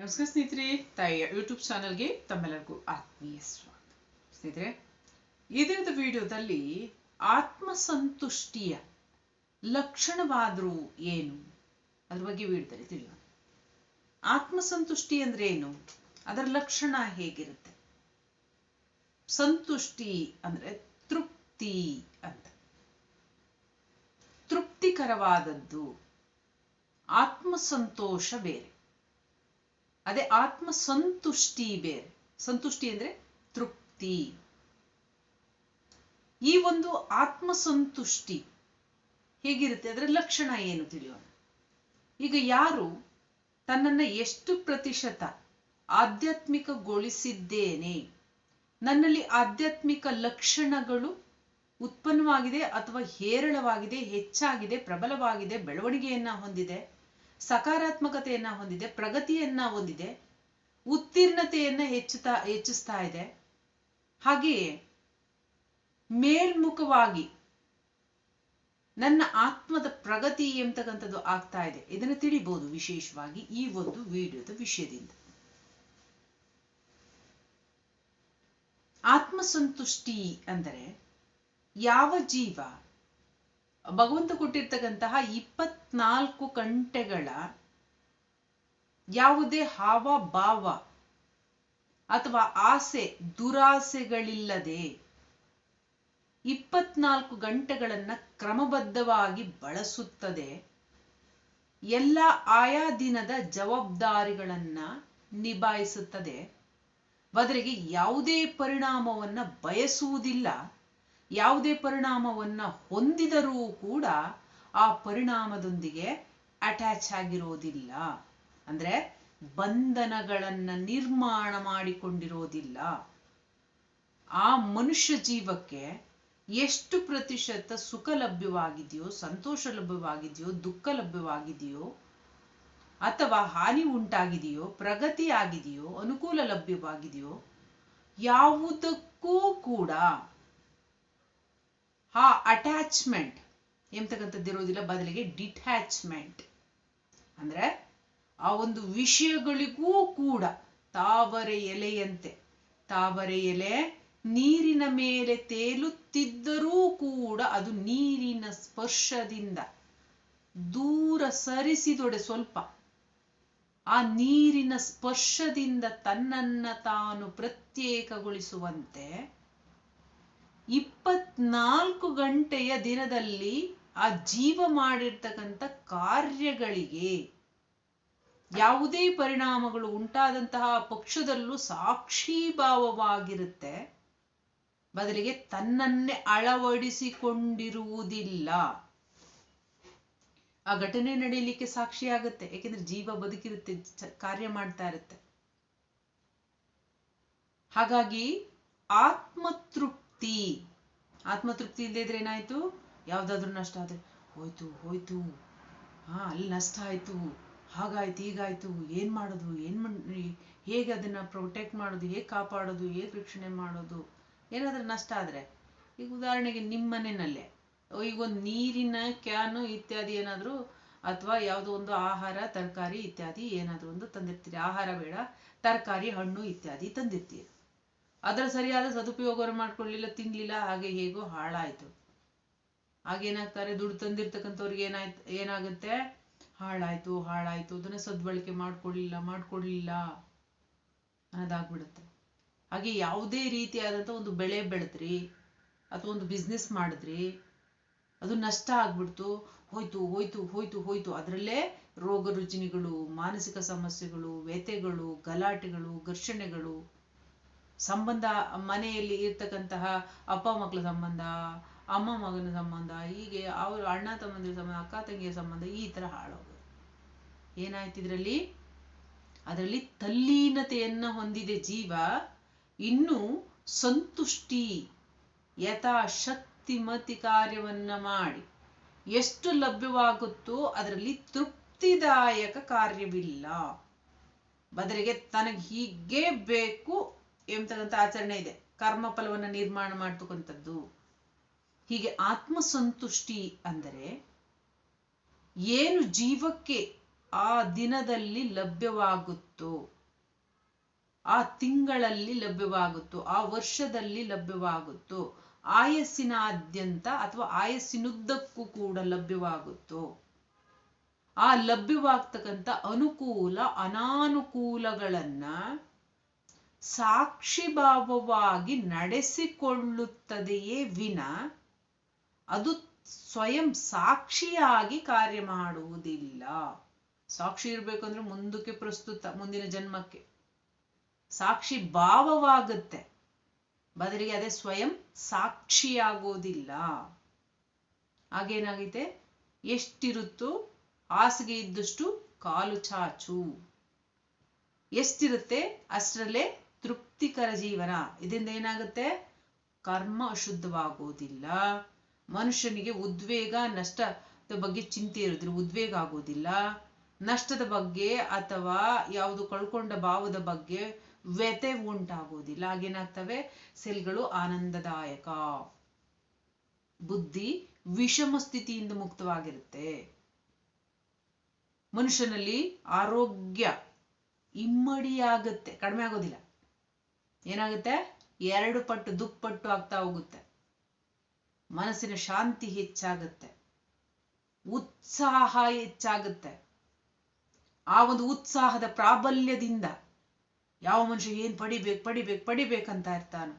ನಮಸ್ಕಾರ ಸ್ನೇಹಿತರೆ, ತಾಯಿಯ ಯೂಟ್ಯೂಬ್ ಚಾನಲ್ಗೆ ತಮ್ಮೆಲ್ಲರಿಗೂ ಆತ್ಮೀಯ ಸ್ವಾಗತ. ಸ್ನೇಹಿತರೆ, ಈ ದಿನದ ವಿಡಿಯೋದಲ್ಲಿ ಆತ್ಮಸಂತುಷ್ಟಿಯ ಲಕ್ಷಣವಾದರೂ ಏನು? ಅದ್ರ ಬಗ್ಗೆ ವಿಡಿಯೋದಲ್ಲಿ ತಿಳಿಯೋಣ. ಆತ್ಮಸಂತುಷ್ಟಿ ಅಂದ್ರೆ ಏನು? ಅದರ ಲಕ್ಷಣ ಹೇಗಿರುತ್ತೆ? ಸಂತುಷ್ಟಿ ಅಂದ್ರೆ ತೃಪ್ತಿ ಅಂತ. ತೃಪ್ತಿಕರವಾದದ್ದು ಆತ್ಮಸಂತೋಷ ಬೇರೆ. ಅದೇ ಆತ್ಮ ಸಂತುಷ್ಟಿ ಬೇರೆ. ಸಂತುಷ್ಟಿ ಅಂದ್ರೆ ತೃಪ್ತಿ. ಈ ಒಂದು ಆತ್ಮ ಸಂತುಷ್ಟಿ ಹೇಗಿರುತ್ತೆ? ಅದರ ಲಕ್ಷಣ ಏನು ತಿಳಿಯೋಣ? ಈಗ ಯಾರು ತನ್ನನ್ನ ಎಷ್ಟು ಪ್ರತಿಶತ ಆಧ್ಯಾತ್ಮಿಕಗೊಳಿಸಿದ್ದೇನೆ, ನನ್ನಲ್ಲಿ ಆಧ್ಯಾತ್ಮಿಕ ಲಕ್ಷಣಗಳು ಉತ್ಪನ್ನವಾಗಿದೆ ಅಥವಾ ಹೇರಳವಾಗಿದೆ, ಹೆಚ್ಚಾಗಿದೆ, ಪ್ರಬಲವಾಗಿದೆ, ಬೆಳವಣಿಗೆಯನ್ನ ಹೊಂದಿದೆ ಸಕಾರಾತ್ಮಕತೆಯನ್ನ ಹೊಂದಿದೆ, ಪ್ರಗತಿಯನ್ನ ಹೊಂದಿದೆ, ಉತ್ತೀರ್ಣತೆಯನ್ನ ಹೆಚ್ಚುತ್ತಾ, ಹೆಚ್ಚಿಸ್ತಾ ಇದೆ. ಹಾಗೆಯೇ ಮೇಲ್ಮುಖವಾಗಿ ನನ್ನ ಆತ್ಮದ ಪ್ರಗತಿ ಎಂತಕ್ಕಂಥದ್ದು ಆಗ್ತಾ ಇದೆ. ಇದನ್ನು ತಿಳಿಬಹುದು ವಿಶೇಷವಾಗಿ ಈ ಒಂದು ವಿಡಿಯೋದ ವಿಷಯದಿಂದ. ಆತ್ಮಸಂತುಷ್ಟಿ ಅಂದರೆ ಯಾವ ಜೀವ ಭಗವಂತ ಕೊಟ್ಟಿರ್ತಕ್ಕಂತಹ ಇಪ್ಪತ್ನಾಲ್ಕು ಗಂಟೆಗಳ ಯಾವುದೇ ಹಾವ, ಭಾವ ಅಥವಾ ಆಸೆ, ದುರಾಸೆಗಳಿಲ್ಲದೆ ಇಪ್ಪತ್ನಾಲ್ಕು ಗಂಟೆಗಳನ್ನ ಕ್ರಮಬದ್ಧವಾಗಿ ಬಳಸುತ್ತದೆ. ಎಲ್ಲ ಆಯಾ ದಿನದ ಜವಾಬ್ದಾರಿಗಳನ್ನ ನಿಭಾಯಿಸುತ್ತದೆ. ಬದಲಿಗೆ ಯಾವುದೇ ಪರಿಣಾಮವನ್ನ ಬಯಸುವುದಿಲ್ಲ. ಯಾವುದೇ ಪರಿಣಾಮವನ್ನ ಹೊಂದಿದರೂ ಕೂಡ ಆ ಪರಿಣಾಮದೊಂದಿಗೆ ಅಟ್ಯಾಚ್ ಆಗಿರೋದಿಲ್ಲ. ಅಂದ್ರೆ ಬಂಧನಗಳನ್ನ ನಿರ್ಮಾಣ ಮಾಡಿಕೊಂಡಿರೋದಿಲ್ಲ. ಆ ಮನುಷ್ಯ ಜೀವಕ್ಕೆ ಎಷ್ಟು ಪ್ರತಿಶತ ಸುಖ ಲಭ್ಯವಾಗಿದೆಯೋ, ಸಂತೋಷ ಲಭ್ಯವಾಗಿದೆಯೋ, ದುಃಖ ಲಭ್ಯವಾಗಿದೆಯೋ, ಅಥವಾ ಹಾನಿ ಉಂಟಾಗಿದೆಯೋ, ಪ್ರಗತಿ ಆಗಿದೆಯೋ, ಅನುಕೂಲ ಲಭ್ಯವಾಗಿದೆಯೋ, ಯಾವುದಕ್ಕೂ ಕೂಡ ಆ ಅಟ್ಯಾಚ್ಮೆಂಟ್ ಎಂತಕ್ಕಂಥದ್ದು ಇರೋದಿಲ್ಲ ಬದಲಿಗೆ ಡಿಟ್ಯಾಚ್ಮೆಂಟ್ ಅಂದ್ರೆ ಆ ಒಂದು ವಿಷಯಗಳಿಗೂ ಕೂಡ ತಾವರೆ ಎಲೆಯಂತೆ. ತಾವರೆ ಎಲೆ ನೀರಿನ ಮೇಲೆ ತೇಲುತ್ತಿದ್ದರೂ ಕೂಡ ಅದು ನೀರಿನ ಸ್ಪರ್ಶದಿಂದ ದೂರ ಸರಿಸಿದೊಡೆ ಸ್ವಲ್ಪ. ಆ ನೀರಿನ ಸ್ಪರ್ಶದಿಂದ ತನ್ನನ್ನ ತಾನು ಪ್ರತ್ಯೇಕಗೊಳಿಸುವಂತೆ ಇಪ್ಪತ್ನಾಲ್ಕು ಗಂಟೆಯ ದಿನದಲ್ಲಿ ಆ ಜೀವ ಮಾಡಿರ್ತಕ್ಕಂಥ ಕಾರ್ಯಗಳಿಗೆ ಯಾವುದೇ ಪರಿಣಾಮಗಳು ಉಂಟಾದಂತಹ ಪಕ್ಷದಲ್ಲೂ ಸಾಕ್ಷೀಭಾವವಾಗಿರುತ್ತೆ ಬದಲಿಗೆ ತನ್ನನ್ನೇ ಅಳವಡಿಸಿಕೊಂಡಿರುವುದಿಲ್ಲ. ಆ ಘಟನೆ ನಡೆಯಲಿಕ್ಕೆ ಸಾಕ್ಷಿಯಾಗುತ್ತೆ. ಯಾಕೆಂದ್ರೆ ಜೀವ ಬದುಕಿರುತ್ತೆ ಕಾರ್ಯ ಮಾಡ್ತಾ ಇರುತ್ತೆ. ಹಾಗಾಗಿ ಆತ್ಮತೃಪ್ತಿ ಆತ್ಮತೃಪ್ತಿ ಇಲ್ಲದೆ ಇದ್ರೆ ಏನಾಯ್ತು? ಯಾವ್ದಾದ್ರು ನಷ್ಟ ಆದ್ರೆ, ಹೋಯ್ತು ಹೋಯ್ತು. ಹಾ, ಅಲ್ಲಿ ನಷ್ಟ ಆಯ್ತು. ಹಾಗಾಯ್ತು, ಹೀಗಾಯ್ತು. ಏನ್ ಮಾಡೋದು? ಏನ್ ಹೇಗೆ ಅದನ್ನ ಪ್ರೊಟೆಕ್ಟ್ ಮಾಡೋದು? ಹೇಗೆ ಕಾಪಾಡೋದು? ಹೇಗೆ ರಕ್ಷಣೆ ಮಾಡೋದು? ಏನಾದ್ರೂ ನಷ್ಟ ಆದ್ರೆ. ಈಗ ಉದಾಹರಣೆಗೆ ನಿಮ್ಮ ಮನೆಯಲ್ಲೇ. ಈಗ ಒಂದು ನೀರಿನ ಕ್ಯಾನು ಇತ್ಯಾದಿ ಏನಾದರೂ, ಅಥವಾ ಯಾವುದೋ ಒಂದು ಆಹಾರ, ತರಕಾರಿ ಇತ್ಯಾದಿ ಏನಾದರೂ ಒಂದು ತಂದಿರ್ತೀರಿ. ಆಹಾರ ಬೇಡ, ತರಕಾರಿ, ಹಣ್ಣು ಇತ್ಯಾದಿ ತಂದಿರ್ತೀರಿ. ಅದರ ಸರಿಯಾದ ಸದುಪಯೋಗವನ್ನು ಮಾಡ್ಕೊಳ್ಳಿಲ್ಲ, ತಿನ್ಲಿಲ್ಲ, ಹಾಗೆ ಹೇಗೋ ಹಾಳಾಯ್ತು. ಹಾಗೇನಾಗ್ತಾರೆ ದುಡ್ಡು ತಂದಿರ್ತಕ್ಕಂಥವ್ರಿಗೆ ಏನಾಯ್ತು, ಏನಾಗುತ್ತೆ? ಹಾಳಾಯ್ತು ಹಾಳಾಯ್ತು. ಅದನ್ನ ಸದ್ಬಳಕೆ ಮಾಡ್ಕೊಳ್ಳಿಲ್ಲ, ಮಾಡ್ಕೊಡ್ಲಿಲ್ಲ ಅನ್ನೋದಾಗ್ಬಿಡುತ್ತೆ. ಹಾಗೆ ಯಾವುದೇ ರೀತಿಯಾದಂಥ ಒಂದು ಬೆಳೆ ಬೆಳೆದ್ರಿ, ಅಥವಾ ಒಂದು ಬಿಸ್ನೆಸ್ ಮಾಡಿದ್ರಿ, ಅದು ನಷ್ಟ ಆಗ್ಬಿಡ್ತು. ಹೋಯ್ತು ಹೋಯ್ತು ಹೋಯ್ತು ಹೋಯ್ತು. ಅದರಲ್ಲೇ ರೋಗ ರುಜಿನಿಗಳು, ಮಾನಸಿಕ ಸಮಸ್ಯೆಗಳು, ವ್ಯಥೆಗಳು, ಗಲಾಟೆಗಳು, ಘರ್ಷಣೆಗಳು ಸಂಬಂಧ, ಮನೆಯಲ್ಲಿ ಇರ್ತಕ್ಕಂತಹ ಅಪ್ಪ ಮಕ್ಕಳ ಸಂಬಂಧ, ಅಮ್ಮ ಮಗನ ಸಂಬಂಧ, ಹೀಗೆ ಅವರು ಅಣ್ಣ ತಮ್ಮಂದಿರ ಸಂಬಂಧ, ಅಕ್ಕ ತಂಗಿಯ ಸಂಬಂಧ ಈ ತರ ಹಾಳಾಗೋದು. ಏನಾಯ್ತು ಇದರಲ್ಲಿ? ಅದರಲ್ಲಿ ತಲ್ಲೀನತೆಯನ್ನು ಹೊಂದಿದೆ ಜೀವ. ಇನ್ನು ಸಂತುಷ್ಟಿ ಯಥಾಶಕ್ತಿಮತಿ ಕಾರ್ಯವನ್ನು ಮಾಡಿ. ಎಷ್ಟು ಲಭ್ಯವಾಗುತ್ತೋ ಅದರಲ್ಲಿ ತೃಪ್ತಿದಾಯಕ ಕಾರ್ಯವಿಲ್ಲ. ಬದಲಿಗೆ ತನಗೆ ಹೀಗೆ ಬೇಕು ಎಂಬತಕ್ಕಂಥ ಆಚರಣೆ ಇದೆ? ಕರ್ಮ ಫಲವನ್ನ ನಿರ್ಮಾಣ ಮಾಡ್ತಕ್ಕಂಥದ್ದು. ಹೀಗೆ ಆತ್ಮಸಂತುಷ್ಟಿ ಅಂದರೆ ಏನು ಜೀವಕ್ಕೆ ಆ ದಿನದಲ್ಲಿ ಲಭ್ಯವಾಗುತ್ತೋ, ಆ ತಿಂಗಳಲ್ಲಿ ಲಭ್ಯವಾಗುತ್ತೋ, ಆ ವರ್ಷದಲ್ಲಿ ಲಭ್ಯವಾಗುತ್ತೋ, ಆಯಸ್ಸಿನಾದ್ಯಂತ ಅಥವಾ ಆಯಸ್ಸಿನುದ್ದಕ್ಕೂ ಕೂಡ ಲಭ್ಯವಾಗುತ್ತೋ, ಆ ಲಭ್ಯವಾಗ್ತಕ್ಕಂಥ ಅನುಕೂಲ, ಅನಾನುಕೂಲಗಳನ್ನ ಸಾಕ್ಷಿಭಾವವಾಗಿ ನಡೆಸಿಕೊಳ್ಳುತ್ತದೆಯೇ ವಿನ? ಅದು ಸ್ವಯಂ ಸಾಕ್ಷಿಯಾಗಿ ಕಾರ್ಯ ಮಾಡುವುದಿಲ್ಲ. ಸಾಕ್ಷಿ ಇರ್ಬೇಕಂದ್ರೆ ಮುಂದಕ್ಕೆ ಪ್ರಸ್ತುತ, ಮುಂದಿನ ಜನ್ಮಕ್ಕೆ. ಸಾಕ್ಷಿ ಭಾವವಾಗುತ್ತೆ. ಬದಲಿಗೆ ಅದೇ ಸ್ವಯಂ ಸಾಕ್ಷಿಯಾಗೋದಿಲ್ಲ. ಹಾಗೇನಾಗಿದೆ ಎಷ್ಟಿರುತ್ತೋ ಹಾಸಿಗೆ ಇದ್ದಷ್ಟು ಕಾಲು ಚಾಚು. ಎಷ್ಟಿರುತ್ತೆ? ಅಷ್ಟರಲ್ಲೇ ತೃಪ್ತಿಕರ ಜೀವನ. ಇದರಿಂದ ಏನಾಗುತ್ತೆ? ಕರ್ಮ ಅಶುದ್ಧವಾಗುವುದಿಲ್ಲ ಮನುಷ್ಯನಿಗೆ ಉದ್ವೇಗ ನಷ್ಟದ ಬಗ್ಗೆ ಚಿಂತೆ ಇರೋದ್ರೆ ಉದ್ವೇಗ ಆಗೋದಿಲ್ಲ. ನಷ್ಟದ ಬಗ್ಗೆ ಅಥವಾ ಯಾವುದು ಕಳ್ಕೊಂಡ ಭಾವದ ಬಗ್ಗೆ ವ್ಯತೆ ಉಂಟಾಗೋದಿಲ್ಲ. ಹಾಗೇನಾಗ್ತವೆ? ಸೆಲ್ಗಳು ಆನಂದದಾಯಕ. ಬುದ್ಧಿ ವಿಷಮ ಸ್ಥಿತಿಯಿಂದ ಮುಕ್ತವಾಗಿರುತ್ತೆ. ಮನುಷ್ಯನಲ್ಲಿ ಆರೋಗ್ಯ ಇಮ್ಮಡಿಯಾಗುತ್ತೆ. ಕಡಿಮೆ ಆಗೋದಿಲ್ಲ. ಏನಾಗುತ್ತೆ? ಎರಡು ಪಟ್ಟು ದುಪ್ಪಟ್ಟು ಆಗ್ತಾ ಹೋಗುತ್ತೆ. ಮನಸ್ಸಿನ ಶಾಂತಿ ಹೆಚ್ಚಾಗುತ್ತೆ. ಉತ್ಸಾಹ ಹೆಚ್ಚಾಗುತ್ತೆ. ಆ ಒಂದು ಉತ್ಸಾಹದ ಪ್ರಾಬಲ್ಯದಿಂದ ಯಾವ ಮನುಷ್ಯ ಏನ್ ಪಡಿಬೇಕು ಪಡಿಬೇಕು, ಪಡಿಬೇಕಂತ ಇರ್ತಾನ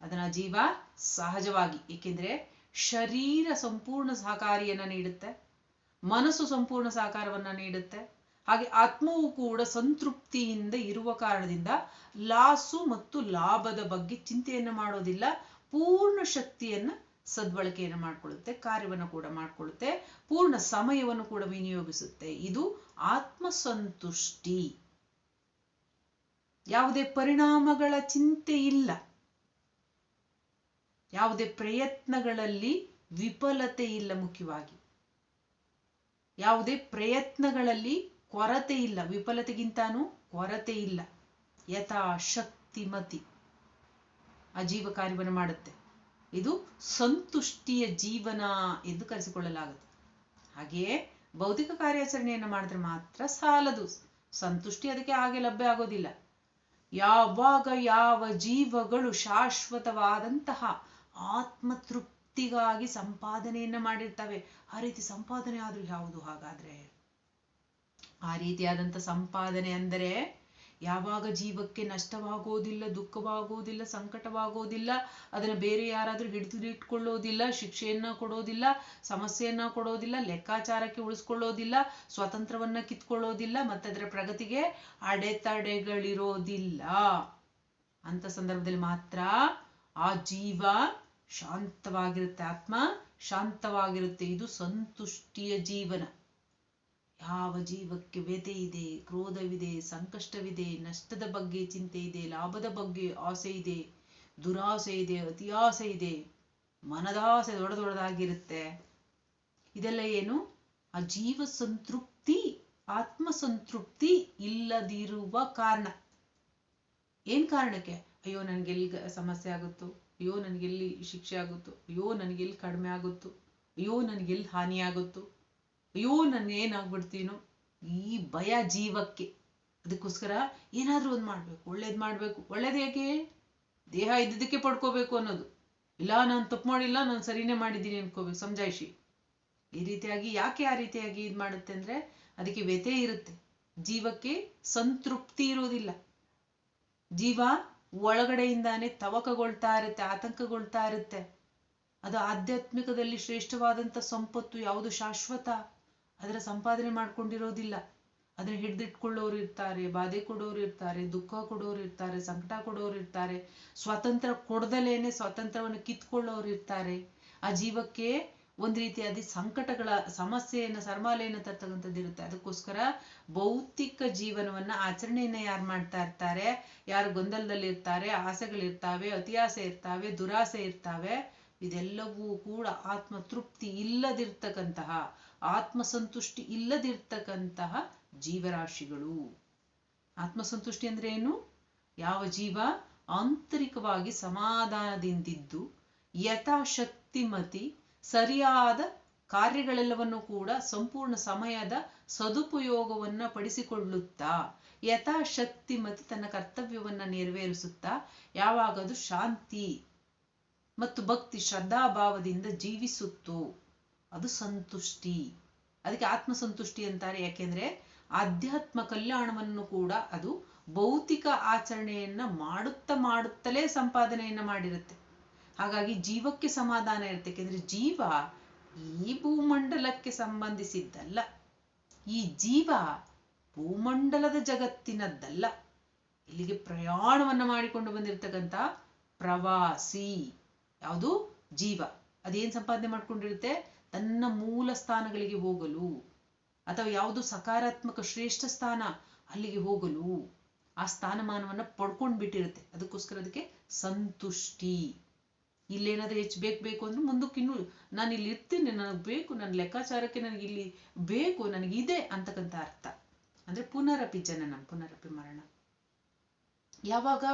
ಅದನ್ನ ಜೀವ ಸಹಜವಾಗಿ, ಏಕೆಂದ್ರೆ ಶರೀರ ಸಂಪೂರ್ಣ ಸಹಕಾರಿಯನ್ನ ನೀಡುತ್ತೆ. ಮನಸ್ಸು ಸಂಪೂರ್ಣ ಸಹಕಾರವನ್ನ ನೀಡುತ್ತೆ. ಹಾಗೆ ಆತ್ಮವು ಕೂಡ ಸಂತೃಪ್ತಿಯಿಂದ ಇರುವ ಕಾರಣದಿಂದ ಲಾಸು ಮತ್ತು ಲಾಭದ ಬಗ್ಗೆ ಚಿಂತೆಯನ್ನು ಮಾಡೋದಿಲ್ಲ, ಪೂರ್ಣ ಶಕ್ತಿಯನ್ನ ಸದ್ಬಳಕೆಯನ್ನು ಮಾಡಿಕೊಳ್ಳುತ್ತೆ, ಕಾರ್ಯವನ್ನು ಕೂಡ ಮಾಡಿಕೊಳ್ಳುತ್ತೆ, ಪೂರ್ಣ ಸಮಯವನ್ನು ಕೂಡ ವಿನಿಯೋಗಿಸುತ್ತೆ. ಇದು ಆತ್ಮಸಂತುಷ್ಟಿ. ಯಾವುದೇ ಪರಿಣಾಮಗಳ ಚಿಂತೆ ಇಲ್ಲ. ಯಾವುದೇ ಪ್ರಯತ್ನಗಳಲ್ಲಿ ವಿಫಲತೆ ಇಲ್ಲ ಮುಖ್ಯವಾಗಿ. ಯಾವುದೇ ಪ್ರಯತ್ನಗಳಲ್ಲಿ ಕೊರತೆ ಇಲ್ಲ, ವಿಫಲತೆಗಿಂತಾನು ಕೊರತೆ ಇಲ್ಲ. ಯಥಾಶಕ್ತಿಮತಿ ಆ ಜೀವ ಕಾರ್ಯವನ್ನು ಮಾಡುತ್ತೆ. ಇದು ಸಂತುಷ್ಟಿಯ ಜೀವನ ಎಂದು ಕರೆಸಿಕೊಳ್ಳಲಾಗುತ್ತೆ. ಹಾಗೆಯೇ ಭೌತಿಕ ಕಾರ್ಯಾಚರಣೆಯನ್ನು ಮಾಡಿದ್ರೆ ಮಾತ್ರ ಸಾಲದು. ಸಂತುಷ್ಟಿ ಅದಕ್ಕೆ ಹಾಗೆ ಲಭ್ಯ ಆಗೋದಿಲ್ಲ. ಯಾವಾಗ ಯಾವ ಜೀವಗಳು ಶಾಶ್ವತವಾದಂತಹ ಆತ್ಮತೃಪ್ತಿಗಾಗಿ ಸಂಪಾದನೆಯನ್ನ ಮಾಡಿರ್ತವೆ, ಆ ರೀತಿ ಸಂಪಾದನೆ ಆದ್ರೂ ಯಾವುದು ಹಾಗಾದ್ರೆ? ಆ ರೀತಿಯಾದಂಥ ಸಂಪಾದನೆ ಅಂದರೆ ಯಾವಾಗ ಜೀವಕ್ಕೆ ನಷ್ಟವಾಗೋದಿಲ್ಲ, ದುಃಖವಾಗೋದಿಲ್ಲ, ಸಂಕಟವಾಗೋದಿಲ್ಲ, ಅದನ್ನ ಬೇರೆ ಯಾರಾದ್ರೂ ಹಿಡಿದು ಇಟ್ಕೊಳ್ಳೋದಿಲ್ಲ, ಶಿಕ್ಷೆಯನ್ನ ಕೊಡೋದಿಲ್ಲ, ಸಮಸ್ಯೆಯನ್ನ ಕೊಡೋದಿಲ್ಲ, ಲೆಕ್ಕಾಚಾರಕ್ಕೆ ಉಳಿಸ್ಕೊಳ್ಳೋದಿಲ್ಲ, ಸ್ವಾತಂತ್ರ್ಯವನ್ನ ಕಿತ್ಕೊಳ್ಳೋದಿಲ್ಲ ಮತ್ತೆ ಅದರ ಪ್ರಗತಿಗೆ ಅಡೆತಡೆಗಳಿರೋದಿಲ್ಲ. ಅಂತ ಸಂದರ್ಭದಲ್ಲಿ ಮಾತ್ರ ಆ ಜೀವ ಶಾಂತವಾಗಿರುತ್ತೆ. ಆತ್ಮ ಶಾಂತವಾಗಿರುತ್ತೆ. ಇದು ಸಂತುಷ್ಟಿಯ ಜೀವನ. ಯಾವ ಜೀವಕ್ಕೆ ವ್ಯಥೆ ಇದೆ, ಕ್ರೋಧವಿದೆ, ಸಂಕಷ್ಟವಿದೆ, ನಷ್ಟದ ಬಗ್ಗೆ ಚಿಂತೆ ಇದೆ, ಲಾಭದ ಬಗ್ಗೆ ಆಸೆ ಇದೆ, ದುರಾಸೆ ಇದೆ, ಅತಿಯಾಸೆ ಇದೆ, ಮನದಾಸೆ ದೊಡ್ಡ ದೊಡ್ಡದಾಗಿರುತ್ತೆ. ಇದೆಲ್ಲ ಏನು? ಆ ಜೀವ ಸಂತೃಪ್ತಿ, ಆತ್ಮ ಸಂತೃಪ್ತಿ ಇಲ್ಲದಿರುವ ಕಾರಣ. ಏನ್ ಕಾರಣಕ್ಕೆ? ಅಯ್ಯೋ ನನ್ಗೆಲ್ಲಿ ಸಮಸ್ಯೆ ಆಗುತ್ತೋ? ಅಯ್ಯೋ ನನ್ಗೆಲ್ಲಿ ಶಿಕ್ಷೆ ಆಗುತ್ತೋ? ಅಯ್ಯೋ ನನ್ಗೆಲ್ಲಿ ಕಡಿಮೆ ಆಗುತ್ತೋ? ಅಯ್ಯೋ ನನ್ಗೆಲ್ಲಿ ಹಾನಿ ಆಗುತ್ತೋ? ಅಯ್ಯೋ, ನಾನು ಏನಾಗ್ಬಿಡ್ತೀನೋ ಈ ಭಯ ಜೀವಕ್ಕೆ. ಅದಕ್ಕೋಸ್ಕರ ಏನಾದ್ರೂ ಒಂದು ಮಾಡ್ಬೇಕು, ಒಳ್ಳೇದ್ ಮಾಡ್ಬೇಕು. ಒಳ್ಳೇದ್ ಹೇಗೆ ದೇಹ ಇದ್ದಿದ್ದಕ್ಕೆ ಪಡ್ಕೋಬೇಕು ಅನ್ನೋದು. ಇಲ್ಲ, ನಾನು ತಪ್ಪು ಮಾಡಿಲ್ಲ, ನಾನು ಸರಿನೇ ಮಾಡಿದ್ದೀನಿ ಅನ್ಕೋಬೇಕು, ಸಮಜಾಯಿಷಿ. ಈ ರೀತಿಯಾಗಿ, ಯಾಕೆ ಆ ರೀತಿಯಾಗಿ ಇದ್ ಮಾಡುತ್ತೆ ಅಂದ್ರೆ ಅದಕ್ಕೆ ವ್ಯಥೆ ಇರುತ್ತೆ. ಜೀವಕ್ಕೆ ಸಂತೃಪ್ತಿ ಇರೋದಿಲ್ಲ. ಜೀವ ಒಳಗಡೆಯಿಂದಾನೇ ತವಕಗೊಳ್ತಾ ಇರುತ್ತೆ, ಆತಂಕಗೊಳ್ತಾ ಇರುತ್ತೆ. ಅದು ಆಧ್ಯಾತ್ಮಿಕದಲ್ಲಿ ಶ್ರೇಷ್ಠವಾದಂಥ ಸಂಪತ್ತು, ಯಾವುದು ಶಾಶ್ವತ. ಅದರ ಸಂಪಾದನೆ ಮಾಡ್ಕೊಂಡಿರೋದಿಲ್ಲ. ಅದನ್ನ ಹಿಡಿದಿಟ್ಕೊಳ್ಳೋರು ಇರ್ತಾರೆ, ಬಾಧೆ ಕೊಡೋರು ಇರ್ತಾರೆ, ದುಃಖ ಕೊಡೋರು ಇರ್ತಾರೆ, ಸಂಕಟ ಕೊಡೋರು ಇರ್ತಾರೆ, ಸ್ವಾತಂತ್ರ್ಯ ಕೊಡದಲೇನೆ ಸ್ವಾತಂತ್ರ್ಯವನ್ನು ಕಿತ್ಕೊಳ್ಳೋರು ಇರ್ತಾರೆ. ಆ ಜೀವಕ್ಕೆ ಒಂದ್ ರೀತಿಯಾದ ಸಂಕಟಗಳ, ಸಮಸ್ಯೆಯನ್ನ, ಸರ್ಮಾಲೆಯನ್ನ ತರ್ತಕ್ಕಂಥದ್ದು ಇರುತ್ತೆ. ಅದಕ್ಕೋಸ್ಕರ ಭೌತಿಕ ಜೀವನವನ್ನ ಆಚರಣೆಯನ್ನ ಯಾರು ಮಾಡ್ತಾ ಇರ್ತಾರೆ? ಯಾರು ಗೊಂದಲದಲ್ಲಿ ಇರ್ತಾರೆ? ಆಸೆಗಳಿರ್ತಾವೆ ಅತಿಯಾಸೆ ಇರ್ತಾವೆ, ದುರಾಸೆ ಇರ್ತಾವೆ. ಇದೆಲ್ಲವೂ ಕೂಡ ಆತ್ಮ ತೃಪ್ತಿ ಇಲ್ಲದಿರ್ತಕ್ಕಂತಹ ಆತ್ಮಸಂತುಷ್ಟಿ ಇಲ್ಲದಿರ್ತಕ್ಕಂತಹ ಜೀವರಾಶಿಗಳು. ಆತ್ಮಸಂತುಷ್ಟಿ ಅಂದ್ರೆ ಏನು? ಯಾವ ಜೀವ? ಆಂತರಿಕವಾಗಿ ಸಮಾಧಾನದಿಂದಿದ್ದು, ಯಥಾಶಕ್ತಿಮತಿ, ಸರಿಯಾದ ಕಾರ್ಯಗಳೆಲ್ಲವನ್ನು ಕೂಡ ಸಂಪೂರ್ಣ ಸಮಯದ ಸದುಪಯೋಗವನ್ನ ಪಡಿಸಿಕೊಳ್ಳುತ್ತಾ ಯಥಾಶಕ್ತಿ ಮತ್ತು ತನ್ನ ಕರ್ತವ್ಯವನ್ನ ನೆರವೇರಿಸುತ್ತಾ ಯಾವಾಗ ಅದು ಶಾಂತಿ ಮತ್ತು ಭಕ್ತಿ ಶ್ರದ್ಧಾಭಾವದಿಂದ ಜೀವಿಸುತ್ತೋ. ಅದು ಸಂತುಷ್ಟಿ. ಅದಕ್ಕೆ ಆತ್ಮಸಂತುಷ್ಟಿ ಅಂತಾರೆ. ಯಾಕೆಂದ್ರೆ ಆಧ್ಯಾತ್ಮ ಕಲ್ಯಾಣವನ್ನು ಕೂಡ ಅದು ಭೌತಿಕ ಆಚರಣೆಯನ್ನ ಮಾಡುತ್ತಾ ಮಾಡುತ್ತಲೇ ಸಂಪಾದನೆಯನ್ನ ಮಾಡಿರುತ್ತೆ. ಹಾಗಾಗಿ ಜೀವಕ್ಕೆ ಸಮಾಧಾನ ಇರುತ್ತೆ. ಯಾಕೆಂದ್ರೆ ಜೀವ ಈ ಭೂಮಂಡಲಕ್ಕೆ ಸಂಬಂಧಿಸಿದ್ದಲ್ಲ. ಈ ಜೀವ ಭೂಮಂಡಲದ ಜಗತ್ತಿನದ್ದಲ್ಲ. ಇಲ್ಲಿಗೆ ಪ್ರಯಾಣವನ್ನ ಮಾಡಿಕೊಂಡು ಬಂದಿರತಕ್ಕಂಥ ಪ್ರವಾಸಿ ಯಾವುದು? ಜೀವ. ಅದೇನ್ ಸಂಪಾದನೆ ಮಾಡ್ಕೊಂಡಿರುತ್ತೆ? ತನ್ನ ಮೂಲ ಸ್ಥಾನಗಳಿಗೆ ಹೋಗಲು ಅಥವಾ ಯಾವುದು ಸಕಾರಾತ್ಮಕ ಶ್ರೇಷ್ಠ ಸ್ಥಾನ ಅಲ್ಲಿಗೆ ಹೋಗಲು ಆ ಸ್ಥಾನಮಾನವನ್ನ ಪಡ್ಕೊಂಡು ಬಿಟ್ಟಿರುತ್ತೆ ಅದಕ್ಕೋಸ್ಕರ ಅದಕ್ಕೆ ಸಂತುಷ್ಟಿ. ಇಲ್ಲೇನಾದ್ರೂ ಹೆಚ್ಚು ಬೇಕು ಬೇಕು ಅಂದ್ರೆ ಮುಂದಕ್ಕೆ ಇನ್ನು ನಾನು ಇಲ್ಲಿ ಇರ್ತೀನಿ, ನನಗೆ ಬೇಕು ನನ್ನ ಲೆಕ್ಕಾಚಾರಕ್ಕೆ ನನಗೆ ಇಲ್ಲಿ ಬೇಕು, ನನಗಿದೆ ಅಂತಕ್ಕಂಥ ಅರ್ಥ. ಅಂದ್ರೆ ಪುನರಪಿ ಜನನ, ಪುನರಪಿ ಮರಣ. ಯಾವಾಗ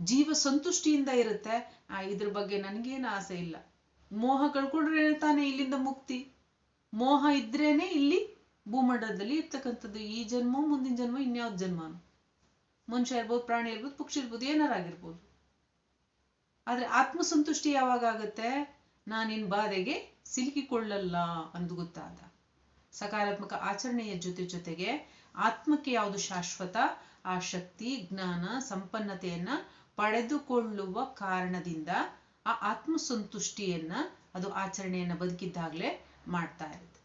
ಜೀವ ಸಂತುಷ್ಟಿಯಿಂದ ಇರುತ್ತೆ, ಆ ಇದ್ರ ಬಗ್ಗೆ ನನಗೇನು ಆಸೆ ಇಲ್ಲ. ಮೋಹ ಕಳ್ಕೊಂಡ್ರೆ ತಾನೇ ಇಲ್ಲಿಂದ ಮುಕ್ತಿ. ಮೋಹ ಇದ್ರೇನೆ ಇಲ್ಲಿ ಭೂಮಂಡಲದಲ್ಲಿ ಇರ್ತಕ್ಕಂಥದ್ದು. ಈ ಜನ್ಮ, ಮುಂದಿನ ಜನ್ಮ, ಇನ್ಯಾವ್ದು ಜನ್ಮ ಮನುಷ್ಯ ಇರ್ಬೋದು, ಪ್ರಾಣಿ ಇರ್ಬೋದು, ಪಕ್ಷಿ ಇರ್ಬೋದು ಏನಾರಾಗಿರ್ಬೋದು ಆದ್ರೆ ಆತ್ಮಸಂತುಷ್ಟಿ ಯಾವಾಗ ಆಗತ್ತೆ? ನಾನಿನ್ ಬಾಧೆಗೆ ಸಿಲುಕಿಕೊಳ್ಳಲ್ಲ ಅಂದು ಗೊತ್ತಾದ. ಸಕಾರಾತ್ಮಕ ಆಚರಣೆಯ ಜೊತೆ ಜೊತೆಗೆ ಆತ್ಮಕ್ಕೆ ಯಾವುದು ಶಾಶ್ವತ? ಆ ಶಕ್ತಿ, ಜ್ಞಾನ, ಸಂಪನ್ನತೆಯನ್ನ ಪಡೆದುಕೊಳ್ಳುವ ಕಾರಣದಿಂದ ಆ ಆತ್ಮಸಂತುಷ್ಟಿಯನ್ನ ಅದು ಆಚರಣೆಯನ್ನ ಬದುಕಿದ್ದಾಗ್ಲೇ ಮಾಡ್ತಾ ಇರುತ್ತೆ.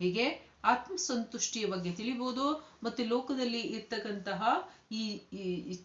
ಹೀಗೆ ಆತ್ಮಸಂತುಷ್ಟಿಯ ಬಗ್ಗೆ ತಿಳಿಬಹುದು ಮತ್ತೆ ಲೋಕದಲ್ಲಿ ಇರ್ತಕ್ಕಂತಹ ಈ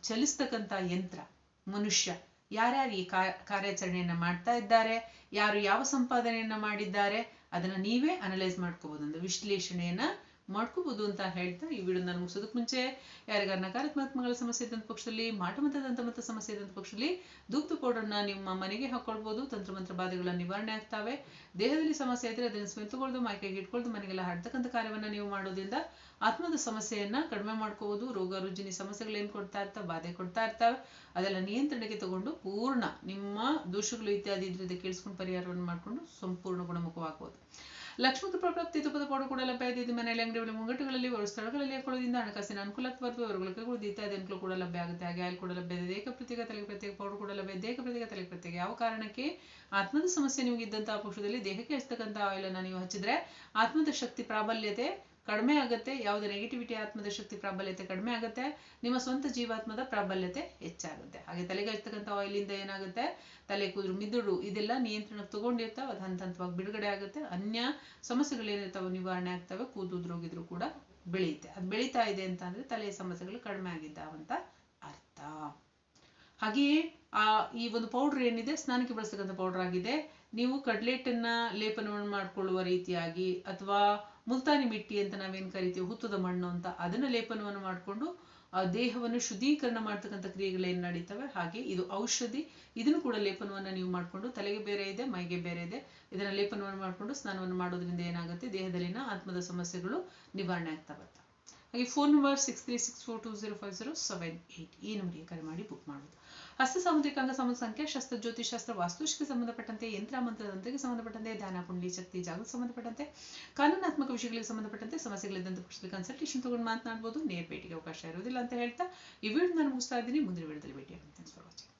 ಚಲಿಸ್ತಕ್ಕಂತಹ ಯಂತ್ರ, ಮನುಷ್ಯ, ಯಾರ್ಯಾರು ಈ ಕಾರ್ಯಾಚರಣೆಯನ್ನ ಮಾಡ್ತಾ ಇದ್ದಾರೆ, ಯಾರು ಯಾವ ಸಂಪಾದನೆಯನ್ನ ಮಾಡಿದ್ದಾರೆ, ಅದನ್ನ ನೀವೇ ಅನಲೈಸ್ ಮಾಡ್ಕೋಬಹುದು ಅಂದ್ರೆ ವಿಶ್ಲೇಷಣೆಯನ್ನ ಮಾಡ್ಕೋಬಹುದು ಅಂತ ಹೇಳ್ತಾ ಈ ವಿಡಿಯೋ ನಾನು ಮುಗಿಸೋದಕ್ಕೆ ಮುಂಚೆ ಯಾರಿಗಾರ ನಕಾರಾತ್ಮಕಗಳ ಸಮಸ್ಯೆ ಇದ್ದಂಥ ಪಕ್ಷದಲ್ಲಿ ಮಾಟಮತ ದಂತಮತ ಸಮಸ್ಯೆ ಇದ್ದಂಥ ಪಕ್ಷದಲ್ಲಿ ಧೂಪ್ತು ಪೌಡರ್ನ ನಿಮ್ಮ ಮನೆಗೆ ಹಾಕೊಳ್ಬಹುದು ತಂತ್ರಮಂತ್ರ ಬಾಧೆಗಳ ನಿವಾರಣೆ ಆಗ್ತವೆ. ದೇಹದಲ್ಲಿ ಸಮಸ್ಯೆ ಇದ್ರೆ ಅದನ್ನ ಸ್ಮೆತ್ತುಗೊಳ್ದು ಮೈಕೆಗೆ ಇಟ್ಕೊಳ್ದು, ಮನೆಗೆಲ್ಲ ಹಡ್ತಕ್ಕಂಥ ಕಾರ್ಯವನ್ನ ನೀವು ಮಾಡೋದ್ರಿಂದ ಆತ್ಮದ ಸಮಸ್ಯೆಯನ್ನ ಕಡಿಮೆ ಮಾಡ್ಕೋಬಹುದು. ರೋಗ, ರುಜಿನಿ ಸಮಸ್ಯೆಗಳು ಏನ್ ಕೊಡ್ತಾ ಇರ್ತಾವೆ? ಬಾಧೆ ಕೊಡ್ತಾ ಇರ್ತಾವೆ. ಅದೆಲ್ಲ ನಿಯಂತ್ರಣಕ್ಕೆ ತಗೊಂಡು ಪೂರ್ಣ ನಿಮ್ಮ ದೋಷಗಳು ಇತ್ಯಾದಿ ಇದ್ರೆ ಕೇಳಿಸ್ಕೊಂಡು ಪರಿಹಾರವನ್ನು ಮಾಡ್ಕೊಂಡು ಸಂಪೂರ್ಣ ಗುಣಮುಖವಾಗಬಹುದು ಲಕ್ಷ್ಮೀ ಕೃಪಾ ಪ್ರಾಪ್ತಿ ತುಪ್ಪದ ಪೌಡರ್ ಕೂಡ ಲಭ್ಯ ಇದೆ. ಮನೆಯಲ್ಲಿ, ಅಂಗಡಿಗಳಲ್ಲಿ, ಮುಂಗಟ್ಟುಗಳಲ್ಲಿ ಸ್ಥಳಗಳಲ್ಲಿ ಹಾಕೊಳ್ಳೋದ್ರಿಂದ ಹಣಕಾಸಿನ ಅನುಕೂಲ ಕೂಡ ಇತ್ಯಾದಿ ಅನುಕೂಲ ಕೂಡ ಲಭ್ಯ ಆಗುತ್ತೆ. ಹಾಗೆ ಆಯಿಲ್ ಕೂಡ ಲಭ್ಯ ಇದೆ. ದೇಹ ಪ್ರತ್ಯೇಕ ತಲೆ ಪ್ರತ್ಯೇಕ ಪೌಡರ್ ಕೂಡ ಲಭ್ಯ ದೇಹ ಪ್ರತ್ಯೇಕ ತಲೆ ಪ್ರತ್ಯೇಕ. ಯಾವ ಕಾರಣಕ್ಕೆ? ಆತ್ಮದ ಸಮಸ್ಯೆ ನಿಮಗೆ ಇದ್ದಂತಹ ಪಕ್ಷದಲ್ಲಿ ದೇಹಕ್ಕೆ ಹಚ್ಚತಕ್ಕಂತಹ ಆಯಿಲ್ ಅನ್ನು ನೀವು ಹಚ್ಚಿದ್ರೆ ಆತ್ಮದ ಶಕ್ತಿ ಪ್ರಾಬಲ್ಯತೆ ಕಡಿಮೆ ಆಗುತ್ತೆ, ಯಾವುದೇ ನೆಗೆಟಿವಿಟಿ ಆತ್ಮದ ಶಕ್ತಿ ಪ್ರಾಬಲ್ಯತೆ ಕಡಿಮೆ ಆಗುತ್ತೆ, ನಿಮ್ಮ ಸ್ವಂತ ಜೀವಾತ್ಮದ ಪ್ರಾಬಲ್ಯತೆ ಹೆಚ್ಚಾಗುತ್ತೆ. ಹಾಗೆ ತಲೆಗೆ ಹಚ್ಚತಕ್ಕಂಥ ಆಯಿಲಿಂದ ಏನಾಗುತ್ತೆ? ತಲೆ ಕೂದಲು ಮಿದುಳು, ಇದೆಲ್ಲ ನಿಯಂತ್ರಣಕ್ಕೆ ತಗೊಂಡಿರ್ತಾವೆ, ಅದು ಹಂತ ಹಂತವಾಗಿ ಬಿಡುಗಡೆ ಆಗುತ್ತೆ. ಅನ್ಯ ಸಮಸ್ಯೆಗಳೇನಿರ್ತಾವೆ ನಿವಾರಣೆ ಆಗ್ತವೆ ಕೂದುದ್ರೋಗಿದ್ರು ಕೂಡ ಬೆಳೆಯುತ್ತೆ. ಅದು ಬೆಳೀತಾ ಇದೆ ಅಂತ ಅಂದ್ರೆ ತಲೆಯ ಸಮಸ್ಯೆಗಳು ಕಡಿಮೆ ಆಗಿದ್ದಾವಂತ ಅರ್ಥ. ಹಾಗೆಯೇ, ಆ, ಈ ಒಂದು ಪೌಡರ್ ಏನಿದೆ, ಸ್ನಾನಕ್ಕೆ ಬಳಸ್ತಕ್ಕಂಥ ಪೌಡರ್ ಆಗಿದೆ. ನೀವು ಕಡ್ಲೆಟನ್ನ ಲೇಪನವನ್ನು ಮಾಡ್ಕೊಳ್ಳುವ ರೀತಿಯಾಗಿ ಅಥವಾ ಮುಲ್ತಾನಿ ಮಿಟ್ಟಿ ಅಂತ ನಾವೇನು ಕರಿತೀವಿ? ಹುತ್ತದ ಮಣ್ಣು ಅಂತ. ಅದನ್ನ ಲೇಪನವನ್ನು ಮಾಡಿಕೊಂಡು, ಆ ದೇಹವನ್ನು ಶುದ್ಧೀಕರಣ ಮಾಡ್ತಕ್ಕಂಥ ಕ್ರಿಯೆಗಳೇನು ನಡೀತವೆ? ಹಾಗೆ ಇದು ಔಷಧಿ. ಇದನ್ನು ಕೂಡ ಲೇಪನವನ್ನ ನೀವು ಮಾಡಿಕೊಂಡು, ತಲೆಗೆ ಬೇರೆ ಇದೆ, ಮೈಗೆ ಬೇರೆ ಇದೆ, ಇದನ್ನ ಲೇಪನವನ್ನು ಮಾಡಿಕೊಂಡು ಸ್ನಾನವನ್ನು ಮಾಡೋದ್ರಿಂದ ಏನಾಗುತ್ತೆ? ದೇಹದಲ್ಲಿನ ಆತ್ಮದ ಸಮಸ್ಯೆಗಳು ನಿವಾರಣೆ ಆಗ್ತಾ ಬರ್ತಾ ಹಾಗೆ phone number six three six four two zero five zero seven eight ಈ ನಂಬರಿಗೆ ಕರೆ ಮಾಡಿ ಬುಕ್ ಮಾಡೋದು ಹಸ್ತ ಸಾಮುದ್ರಿಕ ಅಂಗ ಸಂಬಂಧ ಸಂಖ್ಯೆ, ಶಸ್ತ್ರ ಜ್ಯೋತಿಶಾಸ್ತ್ರ ವಾಸ್ತುಶಿಕೆ ಸಂಬಂಧಪಟ್ಟಂತೆ, ಯಂತ್ರ ಮಂತ್ರದಂತೆಗೆ ಸಂಬಂಧಪಟ್ಟಂತೆ, ಧ್ಯಾನ, ಪುಂಡಿ, ಶಕ್ತಿ ಜಾಗಕ್ಕೆ ಸಂಬಂಧಪಟ್ಟಂತೆ, ಕಾನೂನಾತ್ಮಕ ವಿಷಯಗಳಿಗೆ ಸಂಬಂಧಪಟ್ಟಂತೆ ಸಮಸ್ಯೆಗಳಿದ್ದಂಥ ಪಕ್ಷದಲ್ಲಿ ಕನ್ಸಲ್ಟೇಷನ್ ತಗೊಂಡು ಮಾತನಾಡಬಹುದು ನೇರ ಭೇಟಿಗೆ ಅವಕಾಶ ಇರೋದಿಲ್ಲ ಅಂತ ಹೇಳ್ತಾ ಈ ವಿಡಿಯೋ ನಾನು ಮುಗಿಸ್ತಾ ಇದ್ದೀನಿ. ಮುಂದಿನ ವಿಡಿಯೋದಲ್ಲಿ ಭೇಟಿ ಥ್ಯಾಂಕ್ಸ್ ಫಾರ್ ವಾಚಿಂಗ್